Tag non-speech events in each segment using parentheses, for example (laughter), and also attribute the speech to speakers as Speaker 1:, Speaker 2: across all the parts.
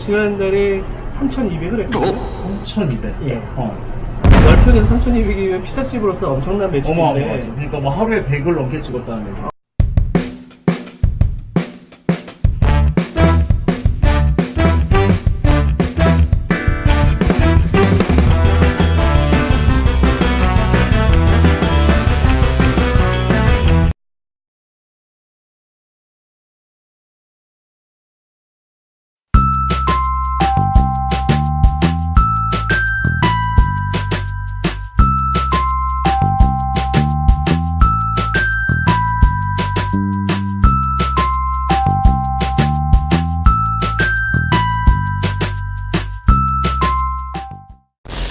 Speaker 1: 지난달에 3,200을 했거든요.
Speaker 2: 3,200.
Speaker 1: 예.
Speaker 2: 어.
Speaker 1: 10편에서 3,200이면 피자집으로서 엄청난 매출인데
Speaker 2: 어마어마하죠. 그러니까 뭐 하루에 100을 넘게 찍었다는 얘기.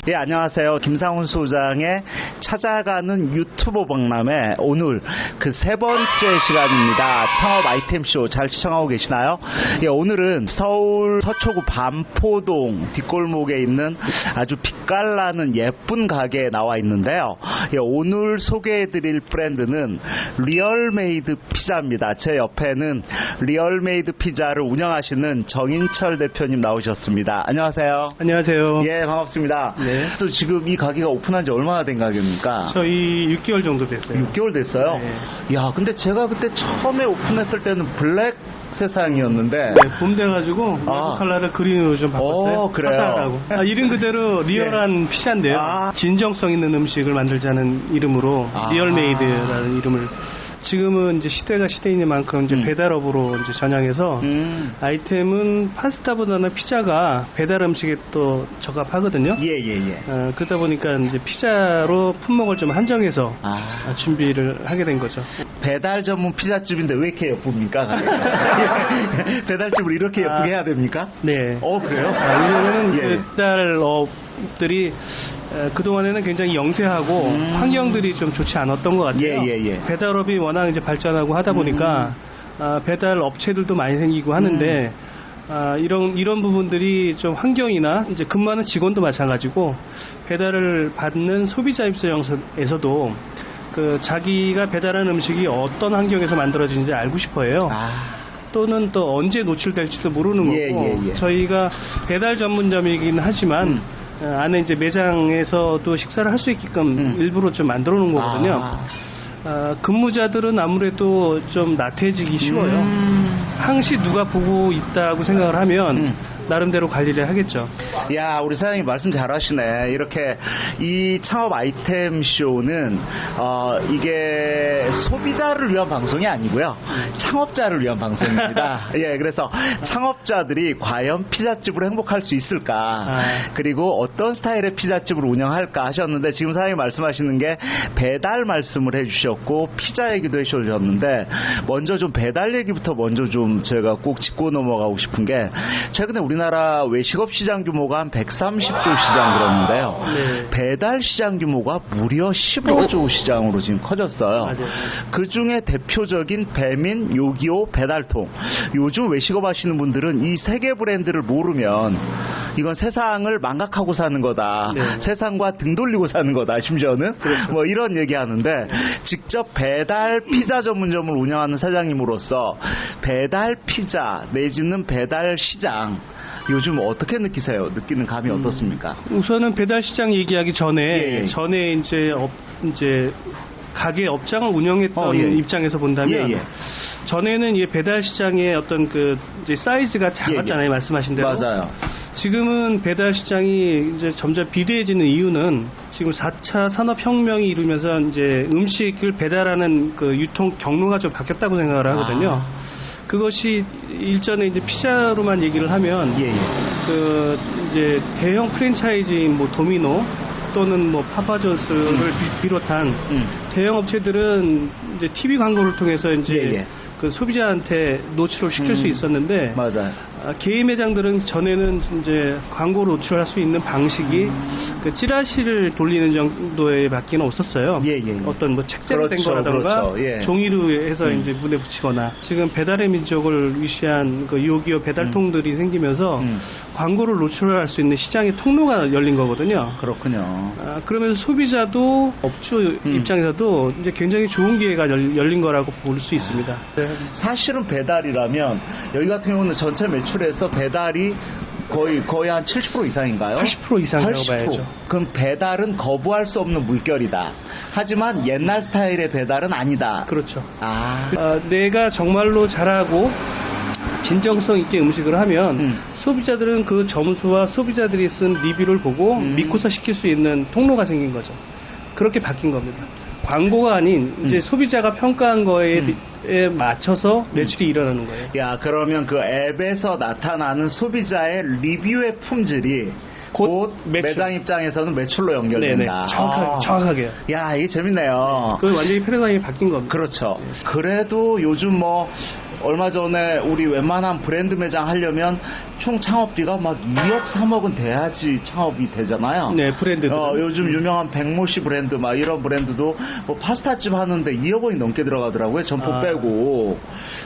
Speaker 2: 예, 안녕하세요. 김상훈 소장의 찾아가는 유튜버 박람회 오늘 그 세 번째 시간입니다. 창업 아이템쇼 잘 시청하고 계시나요? 예, 오늘은 서울 서초구 반포동 뒷골목에 있는 아주 빛깔나는 예쁜 가게에 나와 있는데요. 예, 오늘 소개해드릴 브랜드는 리얼메이드 피자입니다. 제 옆에는 리얼메이드 피자를 운영하시는 정인철 대표님 나오셨습니다. 안녕하세요.
Speaker 1: 안녕하세요.
Speaker 2: 예, 반갑습니다.
Speaker 1: 네.
Speaker 2: 그래서 지금 이 가게가 오픈한 지 얼마나 된 가게입니까?
Speaker 1: 저희 6개월 정도 됐어요.
Speaker 2: 6개월 됐어요?
Speaker 1: 네.
Speaker 2: 야, 근데 제가 그때 처음에 오픈했을 때는 블랙 세상이었는데.
Speaker 1: 네, 봄 돼가지고
Speaker 2: 아.
Speaker 1: 컬러를 그린으로 좀 바꿨어요.
Speaker 2: 오, 그래요?
Speaker 1: 화사하고. 아, 이름 그대로 (laughs) 리얼한 피자인데요.
Speaker 2: 아.
Speaker 1: 진정성 있는 음식을 만들자는 이름으로
Speaker 2: 아.
Speaker 1: 리얼메이드라는 이름을 지금은 이제 시대가 시대인 만큼 이제
Speaker 2: 음.
Speaker 1: 배달업으로 이제 전향해서
Speaker 2: 음.
Speaker 1: 아이템은 파스타보다는 피자가 배달 음식에 또 적합하거든요.
Speaker 2: 예, 예, 예.
Speaker 1: 어, 그러다 보니까 이제 피자로 품목을 좀 한정해서
Speaker 2: 아.
Speaker 1: 아, 준비를 하게 된 거죠.
Speaker 2: 배달 전문 피자집인데 왜 이렇게 예쁩니까? (laughs) (laughs) 배달집을 이렇게 예쁘게
Speaker 1: 아.
Speaker 2: 해야 됩니까?
Speaker 1: 네.
Speaker 2: 어, 그래요?
Speaker 1: 아, 왜냐면은 (laughs)
Speaker 2: 예.
Speaker 1: 그 배달업 들이 에, 그동안에는 굉장히 영세하고
Speaker 2: 음.
Speaker 1: 환경들이 좀 좋지 않았던 것 같아요.
Speaker 2: 예, 예, 예.
Speaker 1: 배달업이 워낙 이제 발전하고 하다 보니까 아, 배달 업체들도 많이 생기고 하는데
Speaker 2: 음.
Speaker 1: 아, 이런 이런 부분들이 좀 환경이나 이제 근무하는 직원도 마찬가지고 배달을 받는 소비자 입장에서도 그 자기가 배달한 음식이 어떤 환경에서 만들어지는지 알고 싶어해요.
Speaker 2: 아.
Speaker 1: 또는 또 언제 노출될지도 모르는
Speaker 2: 예,
Speaker 1: 거고
Speaker 2: 예, 예.
Speaker 1: 저희가 배달 전문점이긴 하지만
Speaker 2: 음.
Speaker 1: 어, 안에 이제 매장에서도 식사를 할 수 있게끔
Speaker 2: 음.
Speaker 1: 일부러 좀 만들어 놓은 거거든요.
Speaker 2: 아.
Speaker 1: 어, 근무자들은 아무래도 좀 나태해지기 쉬워요.
Speaker 2: 음.
Speaker 1: 항시 누가 보고 있다고 생각을 하면
Speaker 2: 음.
Speaker 1: 나름대로 관리를 하겠죠.
Speaker 2: 야, 우리 사장님 말씀 잘하시네. 이렇게 이 창업 아이템 쇼는 어, 이게 소비자를 위한 방송이 아니고요. 창업자를 위한 방송입니다. (laughs) 예, 그래서 창업자들이 과연 피자집으로 행복할 수 있을까?
Speaker 1: 아.
Speaker 2: 그리고 어떤 스타일의 피자집을 운영할까 하셨는데 지금 사장님 말씀하시는 게 배달 말씀을 해주셨고 피자 얘기도 해주셨는데 먼저 좀 배달 얘기부터 먼저 좀 제가 꼭 짚고 넘어가고 싶은 게 최근에 우리 나라 외식업 시장 규모가 한 130조 시장 그러는데요.
Speaker 1: 네.
Speaker 2: 배달 시장 규모가 무려 15조 시장으로 지금 커졌어요.
Speaker 1: 맞아요.
Speaker 2: 그 중에 대표적인 배민, 요기요, 배달통. 요즘 외식업 하시는 분들은 이 세 개 브랜드를 모르면 이건 세상을 망각하고 사는 거다.
Speaker 1: 네.
Speaker 2: 세상과 등 돌리고 사는 거다. 심지어는
Speaker 1: 그렇죠.
Speaker 2: 뭐 이런 얘기 하는데 직접 배달 피자 전문점을 운영하는 사장님으로서 배달 피자 내지는 배달 시장 요즘 어떻게 느끼세요? 느끼는 감이 어떻습니까?
Speaker 1: 우선은 배달 시장 얘기하기 전에
Speaker 2: 예, 예.
Speaker 1: 전에 이제 업 이제 가게 업장을 운영했던
Speaker 2: 어, 예.
Speaker 1: 입장에서 본다면
Speaker 2: 예, 예.
Speaker 1: 전에는 이 배달 시장의 어떤 그 이제 사이즈가 작았잖아요
Speaker 2: 예, 예.
Speaker 1: 말씀하신 대로
Speaker 2: 맞아요.
Speaker 1: 지금은 배달 시장이 이제 점점 비대해지는 이유는 지금 4차 산업 혁명이 이루면서 이제 음식을 배달하는 그 유통 경로가 좀 바뀌었다고 생각을 하거든요.
Speaker 2: 아.
Speaker 1: 그것이 일전에 이제 피자로만 얘기를 하면
Speaker 2: 예, 예.
Speaker 1: 그 이제 대형 프랜차이즈인 뭐 도미노 또는 뭐 파파존스를 비- 비롯한
Speaker 2: 음.
Speaker 1: 대형 업체들은 이제 TV 광고를 통해서 이제
Speaker 2: 예, 예.
Speaker 1: 그 소비자한테 노출을 시킬
Speaker 2: 음.
Speaker 1: 수 있었는데
Speaker 2: 맞아요.
Speaker 1: 아, 개인 매장들은 전에는 이제 광고 노출할 수 있는 방식이 그 찌라시를 돌리는 정도의 밖에는 없었어요.
Speaker 2: 예, 예, 예.
Speaker 1: 어떤 뭐 책자로 된
Speaker 2: 그렇죠,
Speaker 1: 거라던가
Speaker 2: 그렇죠. 예.
Speaker 1: 종이로 해서
Speaker 2: 음.
Speaker 1: 이제 문에 붙이거나 지금 배달의 민족을 위시한 그 요기요 배달통들이 생기면서
Speaker 2: 음.
Speaker 1: 광고를 노출할 수 있는 시장의 통로가 열린 거거든요.
Speaker 2: 그렇군요.
Speaker 1: 아, 그러면서 소비자도 업주
Speaker 2: 음.
Speaker 1: 입장에서도 이제 굉장히 좋은 기회가 열, 열린 거라고 볼 수 있습니다.
Speaker 2: 사실은 배달이라면 여기 같은 경우는 전체 매출 에서 배달이 거의 거의 한 70% 이상인가요?
Speaker 1: 80% 이상이라고
Speaker 2: 80%.
Speaker 1: 봐야죠.
Speaker 2: 그럼 배달은 거부할 수 없는 물결이다. 하지만 옛날 스타일의 배달은 아니다.
Speaker 1: 그렇죠.
Speaker 2: 아.
Speaker 1: 아, 내가 정말로 잘하고 진정성 있게 음식을 하면
Speaker 2: 음.
Speaker 1: 소비자들은 그 점수와 소비자들이 쓴 리뷰를 보고
Speaker 2: 음.
Speaker 1: 믿고서 시킬 수 있는 통로가 생긴 거죠. 그렇게 바뀐 겁니다. 광고가 아닌 이제
Speaker 2: 음.
Speaker 1: 소비자가 평가한 거에
Speaker 2: 음.
Speaker 1: 에 맞춰서 매출이 일어나는 거예요.
Speaker 2: 야, 그러면 그 앱에서 나타나는 소비자의 리뷰의 품질이 곧,
Speaker 1: 매출.
Speaker 2: 매장 입장에서는 매출로. 연결된다.
Speaker 1: 정확하게,
Speaker 2: 아.
Speaker 1: 정확하게요.
Speaker 2: 야, 이게 재밌네요.
Speaker 1: 그 완전히 패러다임이 바뀐 겁니다.
Speaker 2: 그렇죠. 그래도 요즘 뭐 얼마 전에 우리 웬만한 브랜드 매장 하려면 총 창업비가 막 2억 3억은 돼야지 창업이 되잖아요.
Speaker 1: 네, 브랜드들.
Speaker 2: 어, 요즘 유명한 백모씨 브랜드 막 이런 브랜드도 뭐 파스타집 하는데 2억 원이 넘게 들어가더라고요. 점포
Speaker 1: 아.
Speaker 2: 빼고.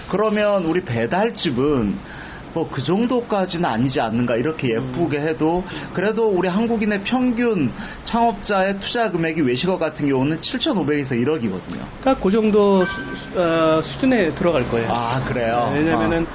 Speaker 2: 그러면 우리 배달집은 뭐 그 정도까지는 아니지 않는가 이렇게 예쁘게 해도 그래도 우리 한국인의 평균 창업자의 투자 금액이 외식업 같은 경우는 7,500에서 1억이거든요.
Speaker 1: 딱 그 정도 수, 어, 수준에 들어갈 거예요.
Speaker 2: 아 그래요?
Speaker 1: 네, 왜냐면은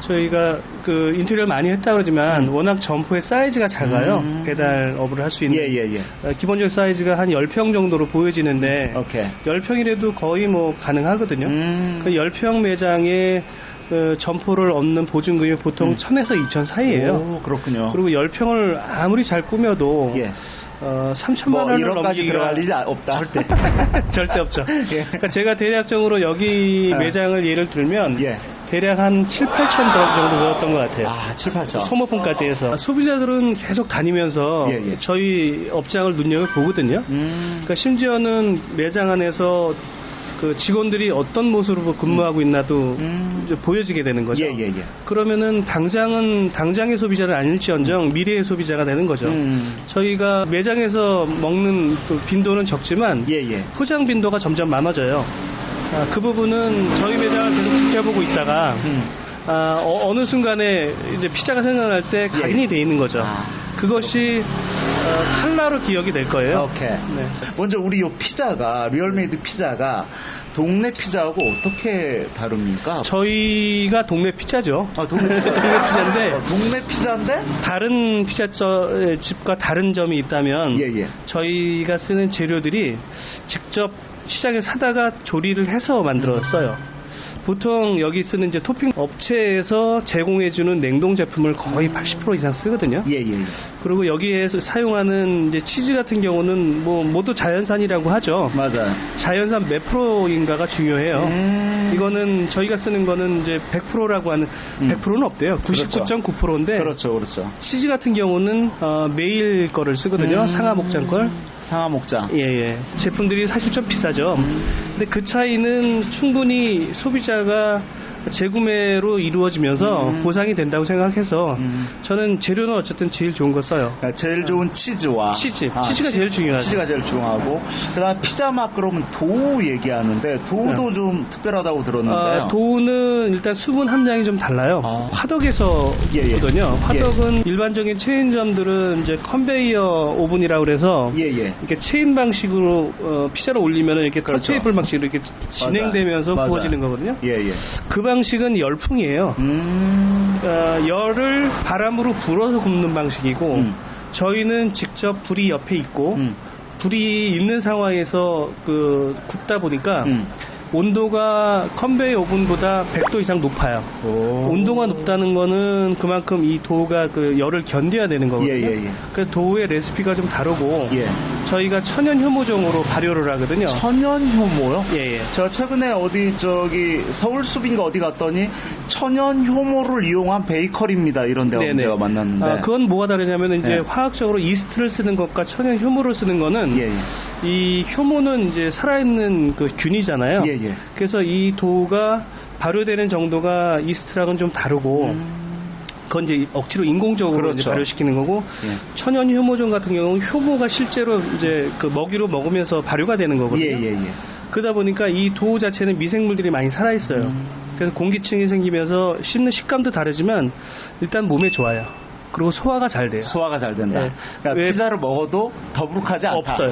Speaker 1: 저희가 그 인테리어를 많이 했다 그러지만 워낙 점포의 사이즈가 작아요.
Speaker 2: 음.
Speaker 1: 배달 업을 할 수 있는.
Speaker 2: 예 예예.
Speaker 1: 어, 기본적 사이즈가 한 10평 정도로 보여지는데
Speaker 2: 오케이.
Speaker 1: 10평이라도 거의 뭐 가능하거든요.
Speaker 2: 음.
Speaker 1: 그 10평 매장에 그 점포를 얻는 보증금이 보통
Speaker 2: 음.
Speaker 1: 1000에서 2000 사이예요.
Speaker 2: 오, 그렇군요.
Speaker 1: 그리고 10평을 아무리 잘 꾸며도
Speaker 2: 예.
Speaker 1: 어, 3천만
Speaker 2: 뭐
Speaker 1: 원을
Speaker 2: 1억까지
Speaker 1: 넘기기가
Speaker 2: 들어갈 일이 없다.
Speaker 1: 절대 (laughs) 절대 없죠.
Speaker 2: 예.
Speaker 1: 그러니까 제가 대략적으로 여기
Speaker 2: 아.
Speaker 1: 매장을 예를 들면
Speaker 2: 예.
Speaker 1: 대략 한 7, 8천 정도 들었던 것 같아요.
Speaker 2: 아 7, 8천.
Speaker 1: 소모품까지 해서 소비자들은 계속 다니면서
Speaker 2: 예, 예.
Speaker 1: 저희 업장을 눈여겨 보거든요.
Speaker 2: 음.
Speaker 1: 그러니까 심지어는 매장 안에서 그 직원들이 어떤 모습으로 근무하고 있나도
Speaker 2: 음.
Speaker 1: 이제 보여지게 되는 거죠.
Speaker 2: 예, 예, 예.
Speaker 1: 그러면은 당장은 당장의 소비자는 아닐지언정 미래의 소비자가 되는 거죠.
Speaker 2: 음.
Speaker 1: 저희가 매장에서 먹는 그 빈도는 적지만
Speaker 2: 예, 예.
Speaker 1: 포장 빈도가 점점 많아져요. 아, 그 부분은 저희 매장을 계속 지켜보고 있다가
Speaker 2: 음.
Speaker 1: 아, 어, 느 순간에 이제 피자가 생각날 때 각인이 돼 있는 거죠.
Speaker 2: 예. 아.
Speaker 1: 그것이 어, 칼라로 기억이 될 거예요.
Speaker 2: 오케이.
Speaker 1: 네.
Speaker 2: 먼저 우리 요 피자가 리얼메이드 피자가 동네 피자하고 어떻게 다릅니까?
Speaker 1: 저희가 동네 피자죠.
Speaker 2: 아, 동네 피자. (laughs)
Speaker 1: 동네 피자인데
Speaker 2: 어, 동네 피자인데?
Speaker 1: 다른 피자집과 다른 점이 있다면
Speaker 2: 예, 예.
Speaker 1: 저희가 쓰는 재료들이 직접 시장에 사다가 조리를 해서 만들었어요. 보통 여기 쓰는 이제 토핑 업체에서 제공해주는 냉동 제품을 거의 80% 이상 쓰거든요.
Speaker 2: 예, 예, 예.
Speaker 1: 그리고 여기에서 사용하는 이제 치즈 같은 경우는 뭐 모두 자연산이라고 하죠.
Speaker 2: 맞아요.
Speaker 1: 자연산 몇 프로인가가 중요해요.
Speaker 2: 음.
Speaker 1: 이거는 저희가 쓰는 거는 이제 100%라고 하는
Speaker 2: 음.
Speaker 1: 100%는 없대요.
Speaker 2: 그렇죠.
Speaker 1: 99.9%인데
Speaker 2: 그렇죠, 그렇죠.
Speaker 1: 치즈 같은 경우는 어, 매일 거를 쓰거든요.
Speaker 2: 음.
Speaker 1: 상하 목장 걸.
Speaker 2: 상하 목장.
Speaker 1: 예, 예. 제품들이 사실 좀 비싸죠.
Speaker 2: 음.
Speaker 1: 근데 그 차이는 충분히 소비자 가 재구매로 이루어지면서
Speaker 2: 음.
Speaker 1: 보상이 된다고 생각해서
Speaker 2: 음.
Speaker 1: 저는 재료는 어쨌든 제일 좋은 거 써요.
Speaker 2: 그러니까 제일 좋은 치즈와
Speaker 1: 치즈. 치즈가
Speaker 2: 치-
Speaker 1: 제일 중요하죠.
Speaker 2: 치즈가 제일 중요하고 그다음 피자 맛 그러면 도우 얘기하는데 도우도
Speaker 1: 네.
Speaker 2: 좀 특별하다고 들었는데요.
Speaker 1: 어, 도우는 일단 수분 함량이 좀 달라요.
Speaker 2: 아.
Speaker 1: 화덕에서거든요.
Speaker 2: 예, 예.
Speaker 1: 화덕은 일반적인 체인점들은 이제 컨베이어 오븐이라고 그래서
Speaker 2: 예, 예.
Speaker 1: 이렇게 체인 방식으로 어, 피자를 올리면 이렇게
Speaker 2: 그렇죠.
Speaker 1: 턴테이블 방식으로 이렇게 진행되면서
Speaker 2: 맞아요.
Speaker 1: 구워지는 거거든요.
Speaker 2: 예, 예.
Speaker 1: 그 방 식은 열풍이에요.
Speaker 2: 음.
Speaker 1: 어, 열을 바람으로 불어서 굽는 방식이고
Speaker 2: 음.
Speaker 1: 저희는 직접 불이 옆에 있고
Speaker 2: 음.
Speaker 1: 불이 있는 상황에서 그 굽다 보니까
Speaker 2: 음.
Speaker 1: 온도가 컨베이 오븐보다 100도 이상 높아요.
Speaker 2: 오.
Speaker 1: 온도가 높다는 거는 그만큼 이 도우가 그 열을 견뎌야 되는 거거든요.
Speaker 2: 예, 예, 예.
Speaker 1: 그 도우의 레시피가 좀 다르고
Speaker 2: 예.
Speaker 1: 저희가 천연 효모종으로 발효를 하거든요.
Speaker 2: 천연 효모요?
Speaker 1: 예, 예.
Speaker 2: 저 최근에 어디 저기 서울 숲인가 어디 갔더니 천연 효모를 이용한 베이커리입니다 이런 데
Speaker 1: 네네.
Speaker 2: 제가 만났는데
Speaker 1: 아, 그건 뭐가 다르냐면 이제
Speaker 2: 네.
Speaker 1: 화학적으로 이스트를 쓰는 것과 천연 효모를 쓰는 거는
Speaker 2: 예, 예.
Speaker 1: 이 효모는 이제 살아있는 그 균이잖아요.
Speaker 2: 예, 예.
Speaker 1: 그래서 이 도우가 발효되는 정도가 이스트랑은 좀 다르고 그건 이제 억지로 인공적으로
Speaker 2: 음. 그렇죠.
Speaker 1: 이제 발효시키는 거고
Speaker 2: 예.
Speaker 1: 천연 효모종 같은 경우는 효모가 실제로 이제 그 먹이로 먹으면서 발효가 되는 거거든요.
Speaker 2: 예, 예, 예.
Speaker 1: 그러다 보니까 이 도우 자체는 미생물들이 많이 살아 있어요.
Speaker 2: 음.
Speaker 1: 그래서 공기층이 생기면서 씹는 식감도 다르지만 일단 몸에 좋아요. 그리고 소화가 잘 돼요.
Speaker 2: 소화가 잘 된다.
Speaker 1: 네.
Speaker 2: 그러니까
Speaker 1: 왜-
Speaker 2: 피자를 먹어도 더부룩하지 않다.
Speaker 1: 없어요.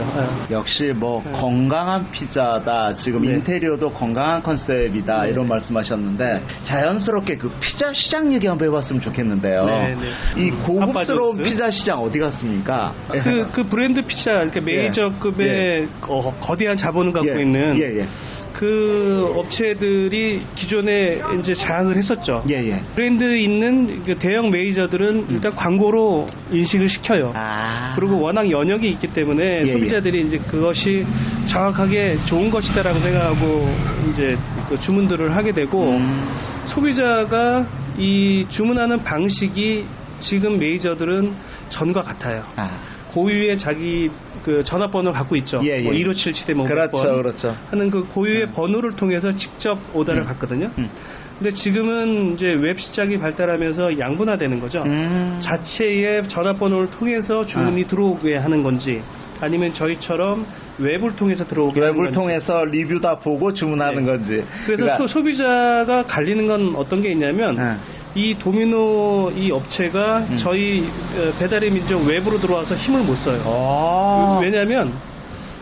Speaker 1: 네.
Speaker 2: 역시 뭐
Speaker 1: 네.
Speaker 2: 건강한 피자다. 지금
Speaker 1: 네.
Speaker 2: 인테리어도 건강한 컨셉이다.
Speaker 1: 네.
Speaker 2: 이런 말씀하셨는데 자연스럽게 그 피자 시장 얘기 한번 해봤으면 좋겠는데요.
Speaker 1: 네, 네.
Speaker 2: 이 고급스러운
Speaker 1: 핫바조스.
Speaker 2: 피자 시장 어디 갔습니까?
Speaker 1: 그, 그 브랜드 피자, 그러니까 메이저급의 어, 거대한 자본을 갖고
Speaker 2: 예.
Speaker 1: 있는
Speaker 2: 예, 예.
Speaker 1: 그 업체들이 기존에 이제 장악을 했었죠.
Speaker 2: 예, 예.
Speaker 1: 브랜드 있는 그 대형 메이저들은 일단 광고로 인식을 시켜요.
Speaker 2: 아.
Speaker 1: 그리고 워낙 연역이 있기 때문에
Speaker 2: 예,
Speaker 1: 소비자들이 이제 그것이 정확하게 좋은 것이다라고 생각하고 이제 그 주문들을 하게 되고
Speaker 2: 음.
Speaker 1: 소비자가 이 주문하는 방식이 지금 메이저들은 전과 같아요.
Speaker 2: 아.
Speaker 1: 고유의 자기 그 전화번호를 갖고 있죠.
Speaker 2: 예, 예.
Speaker 1: 뭐 1577대 뭐
Speaker 2: 그렇죠,
Speaker 1: 몇번
Speaker 2: 그렇죠.
Speaker 1: 하는 그 고유의
Speaker 2: 음.
Speaker 1: 번호를 통해서 직접 오더를
Speaker 2: 음.
Speaker 1: 받거든요.
Speaker 2: 음.
Speaker 1: 근데 지금은 이제 웹 시장이 발달하면서 양분화되는 거죠.
Speaker 2: 음.
Speaker 1: 자체의 전화번호를 통해서 주문이
Speaker 2: 아.
Speaker 1: 들어오게 하는 건지 아니면 저희처럼 웹을 통해서 들어오게
Speaker 2: 웹을. 통해서 리뷰 다 보고 주문하는
Speaker 1: 네.
Speaker 2: 건지.
Speaker 1: 그래서
Speaker 2: 그러니까-
Speaker 1: 소, 비자가 갈리는 건 어떤 게 있냐면
Speaker 2: 네.
Speaker 1: 이 도미노 이 업체가
Speaker 2: 음.
Speaker 1: 저희 어, 배달의 민족 웹으로 들어와서 힘을 못 써요.
Speaker 2: 어.
Speaker 1: 왜냐하면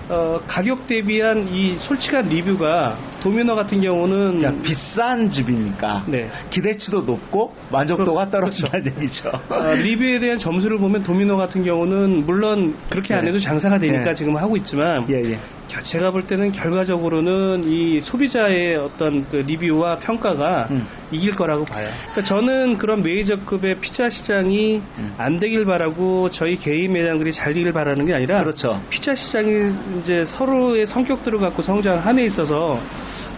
Speaker 1: 어, 가격 대비한 이 솔직한 리뷰가 도미노 같은 경우는
Speaker 2: 그러니까 비싼 집이니까
Speaker 1: 네.
Speaker 2: 기대치도 높고 만족도가
Speaker 1: 그-
Speaker 2: 떨어진다는 얘기죠.
Speaker 1: 어, 리뷰에 대한 점수를 보면 도미노 같은 경우는 물론 그렇게 안
Speaker 2: 네.
Speaker 1: 해도 장사가 되니까
Speaker 2: 네.
Speaker 1: 지금 하고 있지만
Speaker 2: 예, 예.
Speaker 1: 겨- 제가 볼 때는 결과적으로는 이 소비자의 어떤 그 리뷰와 평가가
Speaker 2: 음.
Speaker 1: 이길 거라고 봐요. 그러니까 저는 그런 메이저급의 피자 시장이
Speaker 2: 음.
Speaker 1: 안 되길 바라고 저희 개인 매장들이 잘 되길 바라는 게 아니라
Speaker 2: 그렇죠.
Speaker 1: 피자 시장이 이제 서로의 성격들을 갖고 성장함에 있어서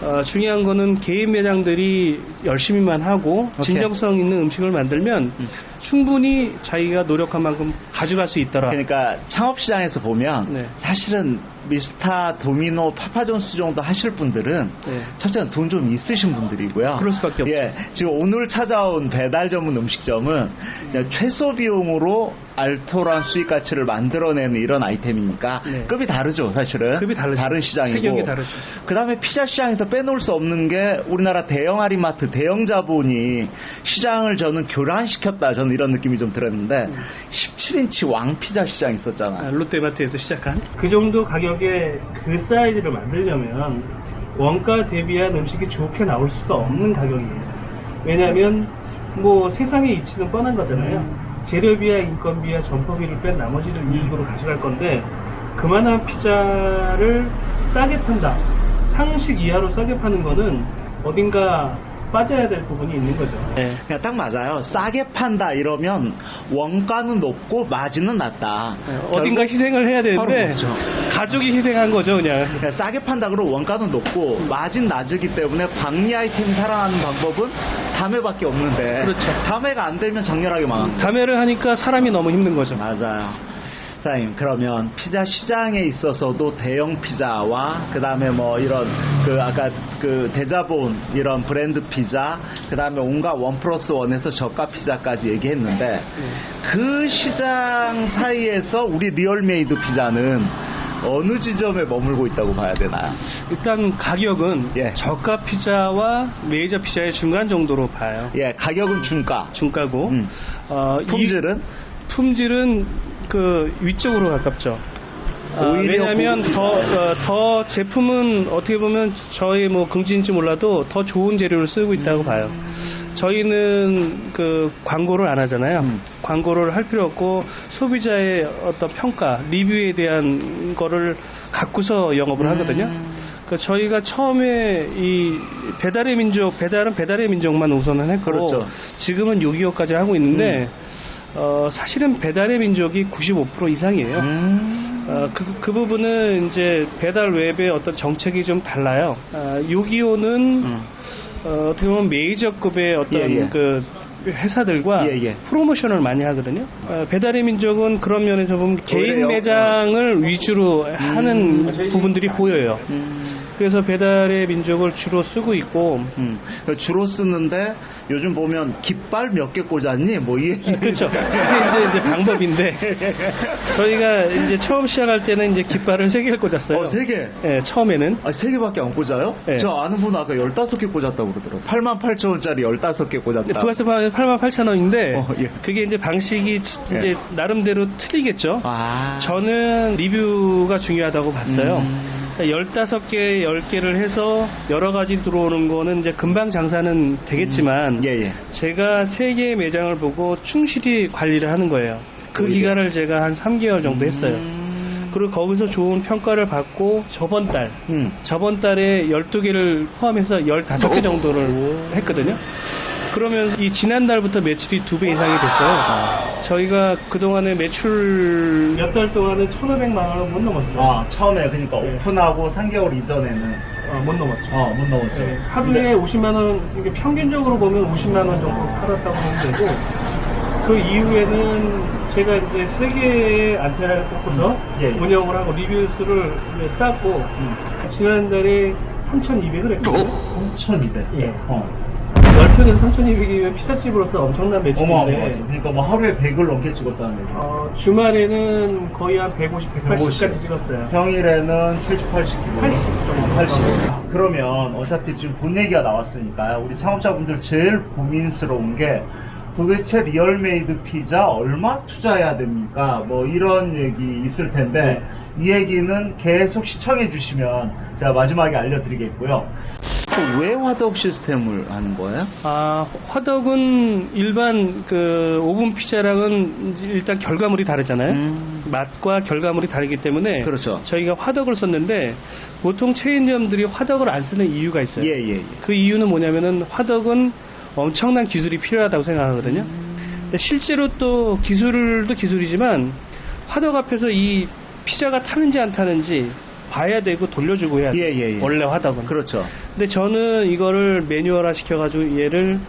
Speaker 1: 어, 중요한 거는 개인 매장들이 열심히만 하고. 진정성 있는 음식을 만들면
Speaker 2: 음.
Speaker 1: 충분히 자기가 노력한 만큼 가져갈 수 있더라.
Speaker 2: 그러니까 창업 시장에서 보면
Speaker 1: 네.
Speaker 2: 사실은 미스타, 도미노, 파파존스 정도 하실 분들은
Speaker 1: 네.
Speaker 2: 첫째는 돈 좀 있으신 분들이고요.
Speaker 1: 그럴 수밖에 없죠.
Speaker 2: 예, 지금 오늘 찾아온 배달 전문 음식점은 최소 비용으로 알토란 수익 가치를 만들어내는 이런 아이템이니까
Speaker 1: 네.
Speaker 2: 급이 다르죠, 사실은.
Speaker 1: 급이 다르죠.
Speaker 2: 다른 시장이고.
Speaker 1: 다르죠.
Speaker 2: 그다음에 피자 시장에서 빼놓을 수 없는 게 우리나라 대형 아리마트, 대형 자본이 시장을 저는 교란시켰다. 저는 이런 느낌이 좀 들었는데 17인치 왕 피자 시장 있었잖아.
Speaker 1: 아, 롯데마트에서 시작한 그 정도 가격의 그 사이즈를 만들려면 원가 대비한 음식이 좋게 나올 수가 없는 가격이에요. 왜냐하면 뭐 세상의 이치는 뻔한 거잖아요. 재료비와 인건비와 점포비를 뺀 나머지를 이익으로 가져갈 건데 그만한 피자를 싸게 판다. 상식 이하로 싸게 파는 거는 어딘가 빠져야 될 부분이 있는 거죠. 네.
Speaker 2: 그냥 딱 맞아요. 싸게 판다 이러면 원가는 높고 마진은 낮다.
Speaker 1: 어딘가
Speaker 2: 결국
Speaker 1: 희생을 해야 되는데
Speaker 2: 그렇죠.
Speaker 1: 가족이 희생한 거죠, 그냥.
Speaker 2: 그냥 싸게 판다 그러면 원가는 높고 마진 낮기 때문에 광리 아이템이 살아나는 방법은 담회밖에 없는데
Speaker 1: 그렇죠.
Speaker 2: 담회가 안 되면 장렬하게 망합니다.
Speaker 1: 감회를 하니까 사람이 너무 힘든 거죠.
Speaker 2: 맞아요. 사장님 그러면 피자 시장에 있어서도 대형 피자와 그 다음에 뭐 이런 그 아까 그 대자본 이런 브랜드 피자 그 다음에 온갖 원 플러스 원에서 저가 피자까지 얘기했는데 그 시장 사이에서 우리 리얼메이드 피자는 어느 지점에 머물고 있다고 봐야 되나요?
Speaker 1: 일단 가격은
Speaker 2: 예.
Speaker 1: 저가 피자와 메이저 피자의 중간 정도로 봐요.
Speaker 2: 예, 가격은 중가.
Speaker 1: 중가고
Speaker 2: 음.
Speaker 1: 어, 이
Speaker 2: 품질은
Speaker 1: 품질은 그 위쪽으로 가깝죠. 아,
Speaker 2: 오히려
Speaker 1: 왜냐하면
Speaker 2: 고급
Speaker 1: 더, 어, 더 제품은 어떻게 보면 저희 뭐 긍지인지 몰라도 더 좋은 재료를 쓰고 있다고 봐요. 저희는 그 광고를 안 하잖아요.
Speaker 2: 음.
Speaker 1: 광고를 할 필요 없고 소비자의 어떤 평가, 리뷰에 대한 거를 갖고서 영업을 하거든요. 그 저희가 처음에 이 배달의 민족, 배달은 배달의 민족만 우선은 했고
Speaker 2: 그렇죠.
Speaker 1: 지금은 6.25까지 하고 있는데 어, 사실은 배달의 민족이 95% 이상이에요.
Speaker 2: 음.
Speaker 1: 어, 그, 그 부분은 이제 배달 웹의 어떤 정책이 좀 달라요. 아, 625는
Speaker 2: 음.
Speaker 1: 어, 어떻게 보면 메이저급의 어떤
Speaker 2: 예, 예.
Speaker 1: 그 회사들과
Speaker 2: 예, 예.
Speaker 1: 프로모션을 많이 하거든요. 어, 배달의 민족은 그런 면에서 보면 개인 매장을 위주로 하는 부분들이 보여요.
Speaker 2: 음.
Speaker 1: 그래서 배달의 민족을 주로 쓰고 있고
Speaker 2: 음, 주로 쓰는데 요즘 보면 깃발 몇 개 꽂았니? 뭐 이 얘기.
Speaker 1: 그렇죠. 그게 이제, 이제 방법인데 (laughs) 저희가 이제 처음 시작할 때는 이제 깃발을 세 개를 꽂았어요.
Speaker 2: 어, 세 개.
Speaker 1: 예, 처음에는
Speaker 2: 아, 세 개밖에 안 꽂아요?
Speaker 1: 네.
Speaker 2: 저 아는 분 아까 15개 꽂았다고 그러더라고요. 8만 8천 원짜리 15개 꽂았다.
Speaker 1: 부가세 8만 8천 원인데
Speaker 2: 어, 예.
Speaker 1: 그게 이제 방식이 지-
Speaker 2: 예.
Speaker 1: 이제 나름대로 틀리겠죠.
Speaker 2: 아.
Speaker 1: 저는 리뷰가 중요하다고 봤어요.
Speaker 2: 음.
Speaker 1: 15개, 10개를 해서 여러 가지 들어오는 거는 이제 금방 장사는 되겠지만
Speaker 2: 예, 예.
Speaker 1: 제가 세 개의 매장을 보고 충실히 관리를 하는 거예요. 그
Speaker 2: 오히려.
Speaker 1: 기간을 제가 한 3개월 정도 했어요.
Speaker 2: 음.
Speaker 1: 그리고 거기서 좋은 평가를 받고 저번 달
Speaker 2: 음.
Speaker 1: 저번 달에 12개를 포함해서 15개 정도를 했거든요. 그러면 이 지난달부터 매출이 두 배 이상이 됐어요. 저희가 그동안에 매출 몇 달 동안은 1,500만 원을 못 넘었어요.
Speaker 2: 아, 처음에 그러니까
Speaker 1: 네.
Speaker 2: 오픈하고 3개월 이전에는
Speaker 1: 어, 못 넘었죠.
Speaker 2: 어, 못 넘었죠.
Speaker 1: 네, 하루에 50만 원, 이게 평균적으로 보면 50만 원 정도 팔았다고 하면 되고, 그 이후에는 제가 이제 세 개의 안테나를 꽂고서
Speaker 2: 음, 예, 예.
Speaker 1: 운영을 하고 리뷰 수를 이제 쌓고,
Speaker 2: 음.
Speaker 1: 지난달에 3,200을 했거든요.
Speaker 2: 3,200.
Speaker 1: 예.
Speaker 2: 어.
Speaker 1: 10편에서 3,200이면 피자집으로서 엄청난 매출인데,
Speaker 2: 어마어마하죠. 그러니까 뭐 하루에 100을 넘게 찍었다는 얘기.
Speaker 1: 어, 주말에는 거의 한 150, 180까지
Speaker 2: 150.
Speaker 1: 찍었어요.
Speaker 2: 평일에는 70, 80 kg.
Speaker 1: 80 정도.
Speaker 2: 80. 그러면 어차피 지금 돈 얘기가 나왔으니까 우리 창업자분들 제일 고민스러운 게 도대체 리얼메이드 피자 얼마 투자해야 됩니까? 뭐 이런 얘기 있을 텐데 이 얘기는 계속 시청해 주시면 제가 마지막에 알려드리겠고요. 왜 화덕 시스템을 하는 거예요?
Speaker 1: 아, 화덕은 일반 그 오븐 피자랑은 일단 결과물이 다르잖아요.
Speaker 2: 음.
Speaker 1: 맛과 결과물이 다르기 때문에
Speaker 2: 그렇죠.
Speaker 1: 저희가 화덕을 썼는데 보통 체인점들이 화덕을 안 쓰는 이유가 있어요.
Speaker 2: 예, 예, 예.
Speaker 1: 그 이유는 뭐냐면은 화덕은 엄청난 기술이 필요하다고 생각하거든요.
Speaker 2: 음.
Speaker 1: 근데 실제로 또 기술도 기술이지만 화덕 앞에서 이 피자가 타는지 안 타는지 봐야 되고 돌려주고 해야 돼요.
Speaker 2: 예, 예, 예.
Speaker 1: 원래 화덕은.
Speaker 2: 그렇죠.
Speaker 1: 근데 저는 이거를 매뉴얼화 시켜가지고 얘를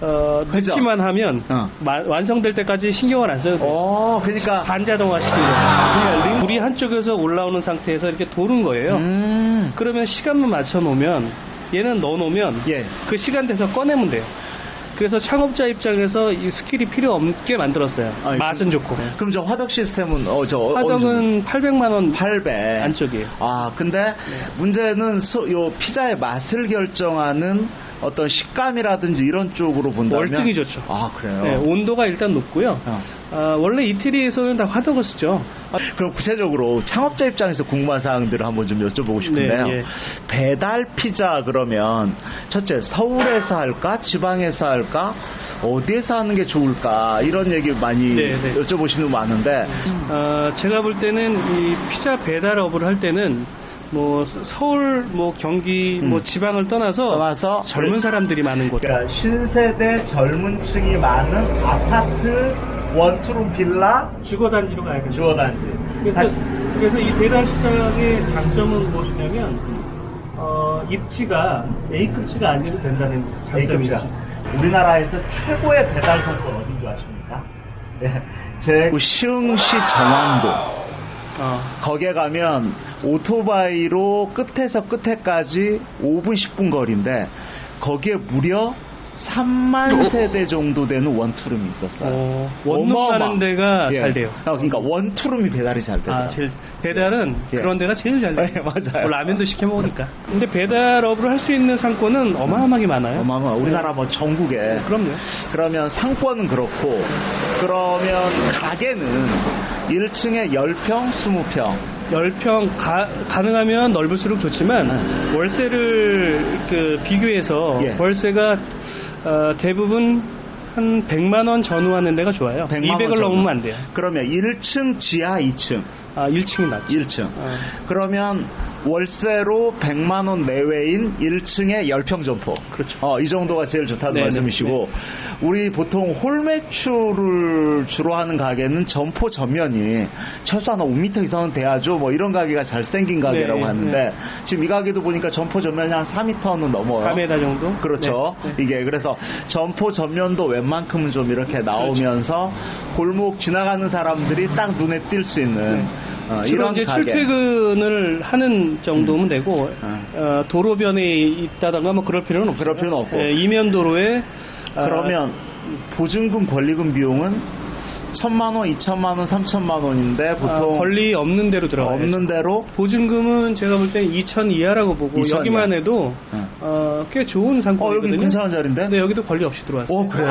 Speaker 1: 어,
Speaker 2: 그죠?
Speaker 1: 넣기만 하면
Speaker 2: 어.
Speaker 1: 마- 완성될 때까지 신경을 안 써도 돼요.
Speaker 2: 어, 그러니까
Speaker 1: 반자동화 시킨 거예요. 불이 한쪽에서 올라오는 상태에서 이렇게 도는 거예요.
Speaker 2: 음.
Speaker 1: 그러면 시간만 맞춰 놓으면 얘는 넣어 놓으면
Speaker 2: 예.
Speaker 1: 그 시간 돼서 꺼내면 돼요. 그래서 창업자 입장에서 이 스킬이 필요 없게 만들었어요.
Speaker 2: 아니,
Speaker 1: 맛은 좋고.
Speaker 2: 그럼 저 화덕 시스템은 어, 저?
Speaker 1: 화덕은 800만 원
Speaker 2: 8배
Speaker 1: 안쪽이에요.
Speaker 2: 아 근데 문제는 소- 요 피자의 맛을 결정하는 어떤 식감이라든지 이런 쪽으로 본다면
Speaker 1: 월등히 좋죠.
Speaker 2: 아 그래요.
Speaker 1: 네, 온도가 일단 높고요.
Speaker 2: 어.
Speaker 1: 아, 원래 이태리에서는 다 화덕을 쓰죠.
Speaker 2: 아, 그럼 구체적으로 창업자 입장에서 궁금한 사항들을 한번 좀 여쭤보고 싶은데요.
Speaker 1: 네, 예.
Speaker 2: 배달 피자 그러면 첫째 서울에서 할까 지방에서 할까 어디에서 하는 게 좋을까 이런 얘기 많이
Speaker 1: 네, 네.
Speaker 2: 여쭤보시는 분 많은데
Speaker 1: 어, 제가 볼 때는 이 피자 배달업을 할 때는 뭐 서울, 뭐 경기,
Speaker 2: 음.
Speaker 1: 뭐 지방을 떠나서,
Speaker 2: 떠나서
Speaker 1: 젊은 사람들이 많은 곳.
Speaker 2: 그러니까 신세대 젊은 층이 많은 아파트 원투룸 빌라
Speaker 1: 주거 단지로 가야겠죠.
Speaker 2: 주어단지
Speaker 1: 그래서,
Speaker 2: 다시
Speaker 1: 그래서 이 배달 시장의 장점은 무엇이냐면 어, 입지가 A급지가 아니어도 된다는 장점이
Speaker 2: A급지가. 우리나라에서 최고의 배달 성권 어딘 줄 아십니까? 네, 제 시흥시 정왕도.
Speaker 1: 어,
Speaker 2: 거기에 가면 오토바이로 끝에서 끝에까지 5분 10분 거리인데 거기에 무려 3만 세대 정도 되는 원투룸이 있었어요.
Speaker 1: 어, 원룸
Speaker 2: 어마어마.
Speaker 1: 가는 데가
Speaker 2: 예.
Speaker 1: 잘 돼요.
Speaker 2: 아, 그러니까 원투룸이 배달이 잘 돼요.
Speaker 1: 아, 제일, 배달은
Speaker 2: 예.
Speaker 1: 그런 데가 제일 잘 돼요.
Speaker 2: 예, 맞아요.
Speaker 1: 뭐 라면도 시켜 먹으니까. 근데 배달업을 할수 있는 상권은 어마어마하게 많아요.
Speaker 2: 어마어마 우리나라 뭐 전국에
Speaker 1: 네, 그럼요.
Speaker 2: 그러면 상권은 그렇고 그러면 가게는 1층에 10평, 20평
Speaker 1: 10평 가, 가능하면 넓을수록 좋지만
Speaker 2: 네.
Speaker 1: 월세를 그 비교해서
Speaker 2: 예.
Speaker 1: 월세가 어, 대부분 한 100만 원 전후하는 데가 좋아요.
Speaker 2: 100만 원
Speaker 1: 200을
Speaker 2: 정도.
Speaker 1: 넘으면 안 돼요.
Speaker 2: 그러면 1층, 지하 2층
Speaker 1: 아, 1층이 낫죠.
Speaker 2: 1층
Speaker 1: 어.
Speaker 2: 그러면 월세로 100만 원 내외인 1층에 10평 점포.
Speaker 1: 그렇죠.
Speaker 2: 어, 이 정도가 제일 좋다는
Speaker 1: 네,
Speaker 2: 말씀이시고 우리 보통 홀 매출을 주로 하는 가게는 점포 전면이 최소한 5m 이상은 돼야죠. 뭐 이런 가게가 잘생긴 가게라고
Speaker 1: 네,
Speaker 2: 하는데
Speaker 1: 네.
Speaker 2: 지금 이 가게도 보니까 점포 전면이 한 4m는 넘어요.
Speaker 1: 4m 정도?
Speaker 2: 그렇죠.
Speaker 1: 네, 네.
Speaker 2: 이게 그래서 점포 전면도 웬만큼은 좀 이렇게 나오면서 골목 지나가는 사람들이 딱 눈에 띌 수 있는
Speaker 1: 네.
Speaker 2: 어, 이런
Speaker 1: 이제
Speaker 2: 가게.
Speaker 1: 출퇴근을 하는 정도면 되고
Speaker 2: 음.
Speaker 1: 어, 도로변에 있다던가 뭐 그럴 필요는 없어요.
Speaker 2: 그럴 필요는 없고.
Speaker 1: 예, 이면 도로에 아,
Speaker 2: 그러면 보증금 권리금 비용은 천만 원, 이천만 원, 삼천만 원인데
Speaker 1: 아,
Speaker 2: 보통
Speaker 1: 권리 없는 대로 들어가요.
Speaker 2: 없는 대로
Speaker 1: 보증금은 제가 볼때 2천 이하라고 보고
Speaker 2: 2,000
Speaker 1: 여기만 해도
Speaker 2: 응.
Speaker 1: 어, 꽤 좋은
Speaker 2: 어
Speaker 1: 상품이거든요.
Speaker 2: 여기 근사한 자리인데?
Speaker 1: 근데 여기도 권리 없이 들어왔어요.
Speaker 2: 어 그래요?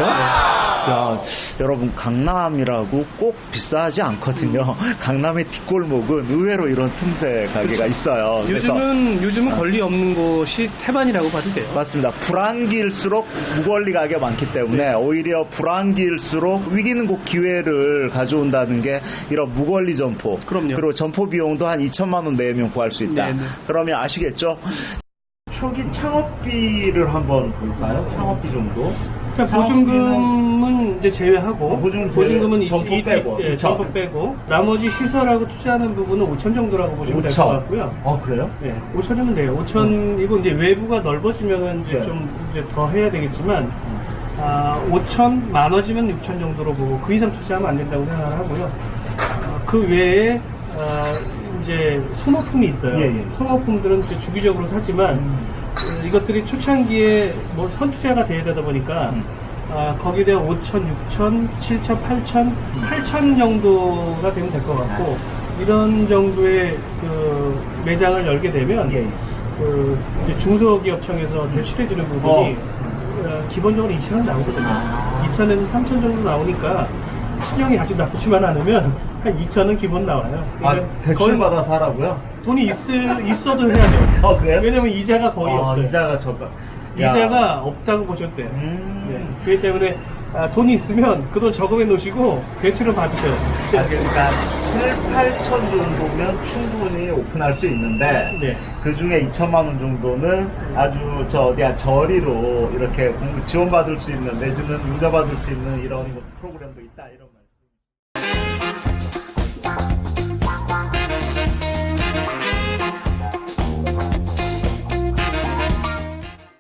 Speaker 2: 야 여러분 강남이라고 꼭 비싸지 않거든요. (laughs) 강남의 뒷골목은 의외로 이런 틈새 가게가 있어요. 그래서
Speaker 1: 요즘은 요즘은
Speaker 2: 어.
Speaker 1: 권리 없는 곳이 태반이라고 봐도 돼요.
Speaker 2: 맞습니다. 불안기일수록 무권리 가게 많기 때문에 오히려 불안기일수록 위기는 곧 기회를 가져온다는 게 이런 무권리 점포.
Speaker 1: 그럼요.
Speaker 2: 그리고 점포 비용도 한 2천만 원 내면 구할 수 있다.
Speaker 1: 네, 네.
Speaker 2: 그러면 아시겠죠? 초기 창업비를 한번 볼까요? 창업비 정도.
Speaker 1: 자, 보증금은 이제 제외하고
Speaker 2: 어, 보증금 제외,
Speaker 1: 은
Speaker 2: 점포 빼고,
Speaker 1: 예,
Speaker 2: 2천.
Speaker 1: 점포 빼고 나머지 시설하고 투자하는 부분은 5천 정도라고 보시면 될것
Speaker 2: 5천.
Speaker 1: 같고요.
Speaker 2: 어 그래요?
Speaker 1: 네, 5천이면 돼요. 5천 이고 이제 외부가 넓어지면은 이제
Speaker 2: 네.
Speaker 1: 좀 이제 더 해야 되겠지만 아, 5천 많아지면 6천 정도로 보고 그 이상 투자하면 안 된다고 생각을 하고요. 어, 그 외에 어, 이제 소모품이 있어요.
Speaker 2: 예, 예.
Speaker 1: 소모품들은 이제 주기적으로 사지만 어, 이것들이 초창기에 뭐 선투자가 돼야 되다 보니까
Speaker 2: 음.
Speaker 1: 아, 거기에 대한 5천, 6천, 7천, 8천, 8천 정도가 되면 될 것 같고 이런 정도의 그 매장을 열게 되면
Speaker 2: 예.
Speaker 1: 그 이제 중소기업청에서 대출해주는 부분이 어, 기본적으로 2천 원 나오거든요.
Speaker 2: 아.
Speaker 1: 2천에서 3천 정도 나오니까 신용이 아주 나쁘지만 않으면 한 2천은 기본 나와요.
Speaker 2: 아
Speaker 1: 그러니까
Speaker 2: 대출
Speaker 1: 거의
Speaker 2: 받아서 하라고요?
Speaker 1: 돈이 있, 있어도 해야 돼요.
Speaker 2: 어 그래요?
Speaker 1: 왜냐면 이자가 거의
Speaker 2: 아,
Speaker 1: 없어요.
Speaker 2: 이자가 적어.
Speaker 1: 이자가 없다고 돼요.
Speaker 2: 음.
Speaker 1: 네. 그렇기 때문에 아, 돈이 있으면 그 돈 저금해 놓으시고 대출은 받으세요.
Speaker 2: 아, 그러니까 7, 8천 정도면 충분히 오픈할 수 있는데
Speaker 1: 네.
Speaker 2: 그 중에 2천만 원 정도는 아주 저 어디야 저리로 이렇게 공부 지원받을 수 있는 내지는 융자받을 수 있는 이런 프로그램도 있다 이런 말씀.